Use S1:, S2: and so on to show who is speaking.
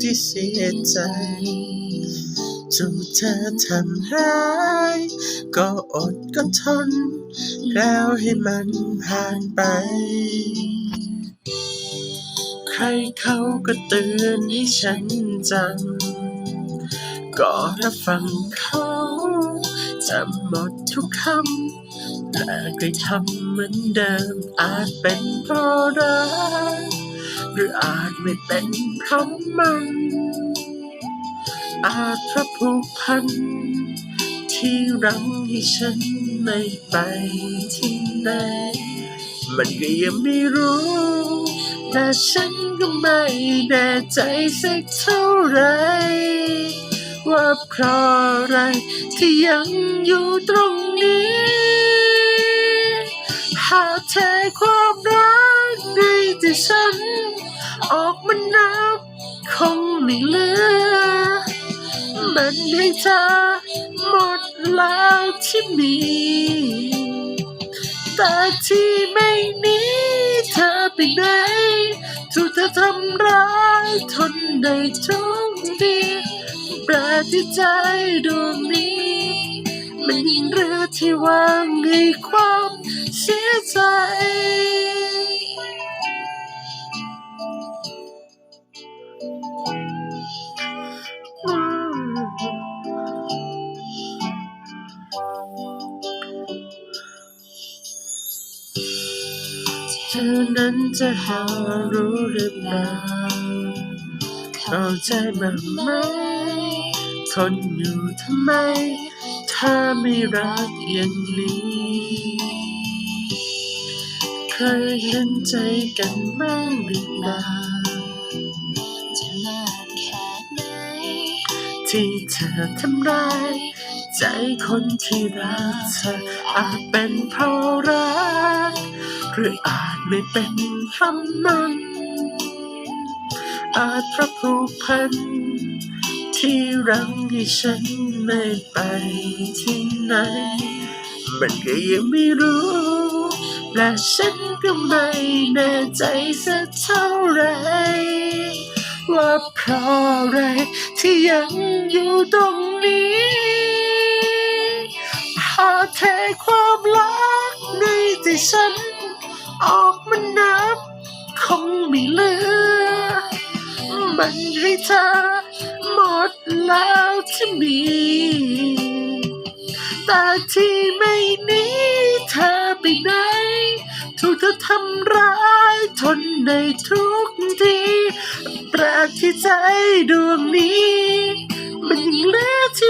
S1: ที่เสียใจถูกเธอทำร้ายก็อดก็ทน แล้วให้มันผ่านไป ใครเขาก็เตือนให้ฉันจำก็รับฟังเขาจำหมดทุกคำแต่เคยทำเหมือนเดิมอาจเป็นเพราะรัก หรืออาจไม่เป็นเพราะมัน อาจพระผูกพัน ที่รั้งให้ฉันไม่ไปที่ไหน มันก็ยังไม่รู้ แต่ฉันก็ไม่แน่ใจสักเท่าไหรว่าเพราะอะไรที่ยังอยู่ตรงนี้ หากเทความร ใจฉัน ออกมานับคงไม่เหลือ มันให้เธอหมดแล้วที่มี แต่ที่ไม่นี้เธอไปไหนถูกเธอทำร้ายทนได้ทุกทีแปลที่ใจดวงนี้ มันยิ่งเรือที่วางให้ความเสียใจ เธอนั้นจะหารู้หรือเปล่าเข้าใจบ้างไหมทนอยู่ทำไม ถ้าไม่รักอย่างนี้ เคยเห็นใจกันบ้างหรือเปล่า
S2: จะนานแค่ไหน
S1: ที่เธอทำร้ายใจคนที่รักเธออาจเป็นเพราะรัก รืออาจไม่เป็นเพราะมันอาจเพราะผูกพัน ที่รังให้ฉันไม่ไปที่ไหน มันก็ยังไม่รู้ และฉันก็ไม่แน่ใจสักเท่าไรว่าเพราะอะไรที่ยังอยู่ตรงนี้หาเทความรักในใจฉัน ออกมานับคงไม่เหลือ มันให้เธอหมดแล้วที่มี แต่ที่ไม่นี้เธอไปไหน ถูกเธอทำร้ายทนในทุกทีแปลกที่ใจดวงนี้ มันยังเหลือที่